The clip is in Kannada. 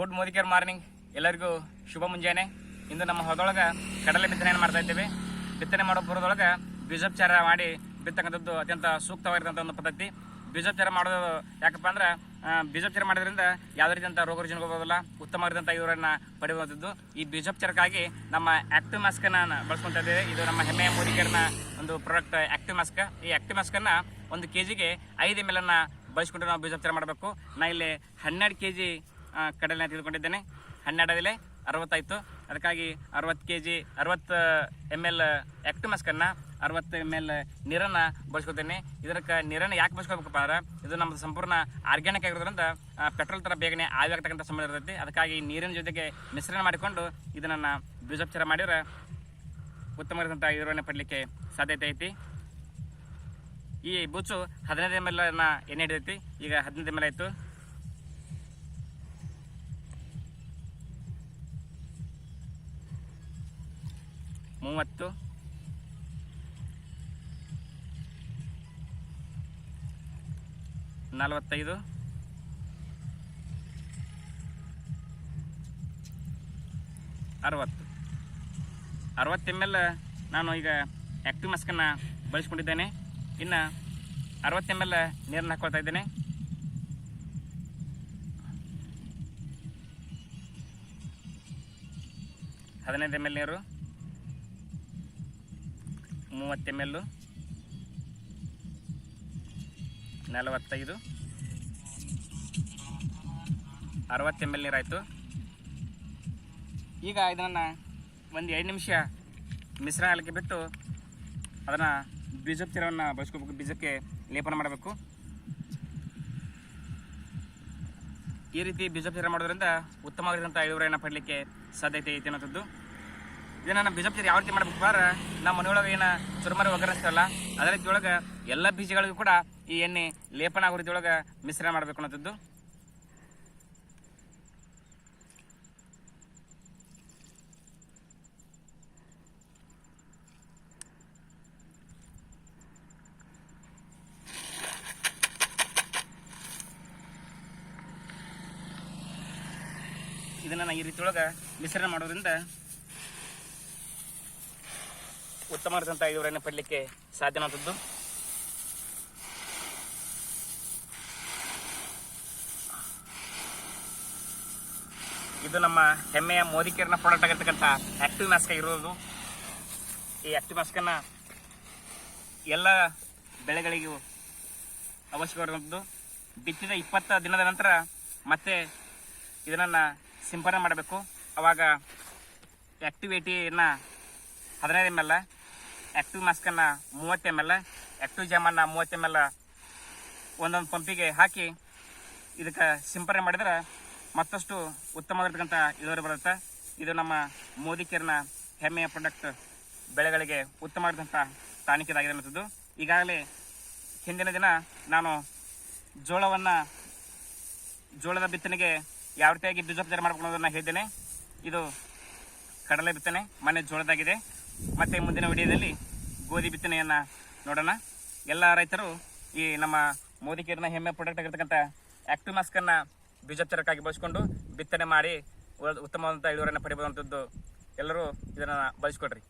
Good Modicare morning. ಎಲ್ಲರಿಗೂ ಶುಭ ಮುಂಜಾನೆ. ಇಂದು ನಮ್ಮ ಹೊಲದೊಳಗೆ ಕಡಲೆ ಬಿತ್ತನೆಯನ್ನು ಮಾಡ್ತಾ ಇದ್ದೇವೆ? ಬಿತ್ತನೆ ಮಾಡೋ ಪುರದೊಳಗೆ ಬೀಜೋಪಚಾರ ಮಾಡಿ ಬಿತ್ತಕ್ಕಂಥದ್ದು ಅತ್ಯಂತ ಸೂಕ್ತವಾಗಿರ್ತಕ್ಕಂಥ ಒಂದು ಪದ್ಧತಿ. ಬೀಜೋಪಚಾರ ಮಾಡೋದು ಯಾಕಪ್ಪ ಅಂದ್ರೆ ಬೀಜೋಪಚಾರ ಮಾಡೋದ್ರಿಂದ ಯಾವುದೇ ರೀತಿಯಂಥ ರೋಗ ರುಜಿನಗಳು ಉತ್ತಮ ಉತ್ತಮವಾಗಿರುವಂಥ ಇವರನ್ನು ಪಡೆಯುವಂಥದ್ದು. ಈ ಬೀಜೋಪಚಾರಕ್ಕಾಗಿ ನಮ್ಮ ಆಕ್ಟಿವ್ ಮಾಸ್ಕನ್ನು ಬಳಸ್ಕೊತಾ ಇದ್ದೇವೆ. ಇದು ನಮ್ಮ ಹೆಮ್ಮೆಯ ಮೋದಿಕೇರ್ನ ಒಂದು ಪ್ರಾಡಕ್ಟ್ ಆ್ಯಕ್ಟಿವ್ ಮಾಸ್ಕ್. ಈ ಆ್ಯಕ್ಟಿವ್ ಮಾಸ್ಕನ್ನು ಒಂದು ಕೆ ಜಿಗೆ ಐದು ಎಂ ಎಲ್ ಅನ್ನು ಬಳಸ್ಕೊಂಡು ನಾವು ಬೀಜೋಪಚಾರ ಮಾಡಬೇಕು. ನಾ ಇಲ್ಲಿ ಹನ್ನೆರಡು ಕೆ ಜಿ ಕಡಲೆ ತೆಗೆದುಕೊಂಡಿದ್ದೇನೆ ಹನ್ನೆರಡದಲ್ಲೇ ಅರವತ್ತಾಯಿತು. ಅದಕ್ಕಾಗಿ ಅರವತ್ತು ಕೆ ಜಿ ಅರವತ್ತು ಎಂ ಎಲ್ ಆಕ್ಟಿವ್ ಮಸ್ಕನ್ನು ಅರವತ್ತು ಎಂ ಎಲ್ ನೀರನ್ನು ಬಳಸ್ಕೊತೇನೆ ಇದಕ್ಕೆ ನೀರನ್ನು ಯಾಕೆ ಬಳಸ್ಕೋಬೇಕಪ್ಪ ಅಂದ್ರೆ, ಇದು ನಮ್ಮದು ಸಂಪೂರ್ಣ ಆರ್ಗ್ಯಾನಿಕ್ ಆಗಿರೋದ್ರಿಂದ ಪೆಟ್ರೋಲ್ ಥರ ಬೇಗನೆ ಆಗ್ತಕ್ಕಂಥ ಸಂಬಂಧ ಇರ್ತೈತಿ. ಅದಕ್ಕಾಗಿ ನೀರಿನ ಜೊತೆಗೆ ಮಿಶ್ರಣ ಮಾಡಿಕೊಂಡು ಇದನ್ನು ಬೀಜೋಪಚಾರ ಮಾಡಿದ್ರೆ ಉತ್ತಮವಾದಂಥ ಇಳುವರಿಯನ್ನು ಪಡಲಿಕ್ಕೆ ಸಾಧ್ಯತೆ ಐತಿ. ಈ ಬೂಚು ಹದಿನೈದು ಎಂ ಎಲ್ ಎಣ್ಣೆ ಹಿಡಿದೈತಿ. ಈಗ ಹದಿನೈದು ಎಂ ಎಲ್ ಆಯಿತು. ಮೂವತ್ತು. ನಲವತ್ತೈದು. ಅರವತ್ತು. ಅರವತ್ತು ಎಂ ಎಲ್ ನಾನು ಈಗ ಆ್ಯಕ್ಟಿವ್ ಮಸ್ಕನ್ನು ಬಳಸ್ಕೊಂಡಿದ್ದೇನೆ. ಇನ್ನು ಅರವತ್ತು ಎಂ ಎಲ್ ನೀರನ್ನು ಹಾಕ್ಕೊಳ್ತಾ ಇದ್ದೇನೆ. ಹದಿನೈದು ಎಂ ಎಲ್ ನೀರು. ಮೂವತ್ತು ಎಂ ಎಲ್ಲು ನಲವತ್ತೈದು. ಅರವತ್ತು ಎಂ ಎಲ್ ನೀರಾಯಿತು. ಈಗ ಇದನ್ನು ಒಂದು ಎರಡು ನಿಮಿಷ ಮಿಶ್ರಣ ಅಲ್ಲಿಗೆ ಬಿಟ್ಟು ಅದನ್ನು ಬೀಜೋಪಚಾರವನ್ನು ಬಳಸ್ಕೋಬೇಕು. ಬೀಜಕ್ಕೆ ಲೇಪನ ಮಾಡಬೇಕು. ಈ ರೀತಿ ಬೀಜೋಪಚಾರ ಮಾಡೋದ್ರಿಂದ ಉತ್ತಮವಾಗಿರುವಂಥ ಇಳುವರಿಯನ್ನು ಪಡಲಿಕ್ಕೆ ಸಾಧ್ಯತೆ ಐತೆ ಅನ್ನೋಂಥದ್ದು ಇದನ್ನ ನಮ್ಮ ಬಿಜಾಪುರ ಯಾವ ರೀತಿ ಮಾಡ್ಬೇಕು ಬಾರ ನಮ್ಮ ಮನೆಯೊಳಗೆ ಏನ ಚುರುಮರಿ ಒಗ್ಗರಿಸ್ತೇವಲ್ಲ ಅದೇ ರೀತಿಯೊಳಗೆ ಎಲ್ಲ ಬೀಜಗಳಿಗೂ ಕೂಡ ಈ ಎಣ್ಣೆ ಲೇಪನ ಆಗೋ ರೀತಿಯೊಳಗೆ ಮಿಶ್ರಣ ಮಾಡಬೇಕು ಅನ್ನೋಂಥದ್ದು ಇದನ್ನ ಈ ರೀತಿಯೊಳಗ ಮಿಶ್ರಣ ಮಾಡೋದ್ರಿಂದ ಉತ್ತಮವಾದಂಥ ಇಳುವರಿಯನ್ನು ಪಡಲಿಕ್ಕೆ ಸಾಧ್ಯ ಅನ್ನೋಂಥದ್ದು ಇದು ನಮ್ಮ ಹೆಮ್ಮೆಯ ಮೋದಿ ಕೇರ್ನ ಪ್ರಾಡಕ್ಟ್ ಆಗಿರ್ತಕ್ಕಂಥ ಆಕ್ಟಿವ್ ಮಾಸ್ಕ್ ಆಗಿರೋದು. ಈ ಆಕ್ಟಿವ್ ಮಾಸ್ಕನ್ನು ಎಲ್ಲ ಬೆಳೆಗಳಿಗೂ ಅವಶ್ಯಕವಾಗಿರುವಂಥದ್ದು ಬಿತ್ತಿದ ಇಪ್ಪತ್ತು ದಿನದ ನಂತರ ಮತ್ತೆ ಇದನ್ನು ಸಿಂಪಡಣೆ ಮಾಡಬೇಕು. ಅವಾಗ ಆ್ಯಕ್ಟಿವಿಟಿಯನ್ನು ಹದಿನೈದು ಎಂ ಎಲ್ ಆ್ಯಕ್ಟಿವ್ ಮಾಸ್ಕನ್ನು ಮೂವತ್ತು ಎಂ ಎಲ್ ಆ್ಯಕ್ಟಿವ್ ಜಾಮನ್ನು ಮೂವತ್ತು ಎಂ ಎಲ್ ಒಂದೊಂದು ಪಂಪಿಗೆ ಹಾಕಿ ಇದಕ್ಕೆ ಸಿಂಪರಣೆ ಮಾಡಿದ್ರೆ ಮತ್ತಷ್ಟು ಉತ್ತಮವಾಗಿರ್ತಕ್ಕಂಥ ಇಳುವರಿ ಬರುತ್ತೆ. ಇದು ನಮ್ಮ ಮೋದಿ ಕೇರ್ನ ಹೆಮ್ಮೆಯ ಪ್ರಾಡಕ್ಟ್ ಬೆಳೆಗಳಿಗೆ ಉತ್ತಮವಾಗಿರ್ತಂಥ ಟಾನಿಕ್ ಇದಾಗಿದೆ ಅನ್ನೋದು ಈಗಾಗಲೇ ಹಿಂದಿನ ದಿನ ನಾನು ಜೋಳವನ್ನು ಜೋಳದ ಬಿತ್ತನೆಗೆ ಯಾವ ರೀತಿಯಾಗಿ ಬೀಜೋಪಚಾರ ಮಾಡ್ಕೊಳ್ಳೋದನ್ನು ಹೇಳಿದ್ದೇನೆ ಇದು ಕಡಲೆ ಬಿತ್ತನೆ, ಮನೆ ಜೋಳದಾಗಿದೆ. ಮತ್ತೆ ಮುಂದಿನ ವಿಡಿಯೋದಲ್ಲಿ ಗೋಧಿ ಬಿತ್ತನೆಯನ್ನು ನೋಡೋಣ. ಎಲ್ಲ ರೈತರು ಈ ನಮ್ಮ ಮೋದಿ ಕೇರ್ನ ಹೆಮ್ಮೆ ಪ್ರಾಡಕ್ಟ್ ಆಗಿರ್ತಕ್ಕಂಥ ಆಕ್ಟಿವ್ ಮಾಸ್ಕನ್ನು ಬೀಜೋತ್ತರಕ್ಕಾಗಿ ಬಳಸ್ಕೊಂಡು ಬಿತ್ತನೆ ಮಾಡಿ ಉತ್ತಮವಾದಂಥ ಇಳುವರಿಯನ್ನು ಪಡಿಬೋದಂಥದ್ದು ಎಲ್ಲರೂ ಇದನ್ನು ಬಳಸ್ಕೊಡ್ರಿ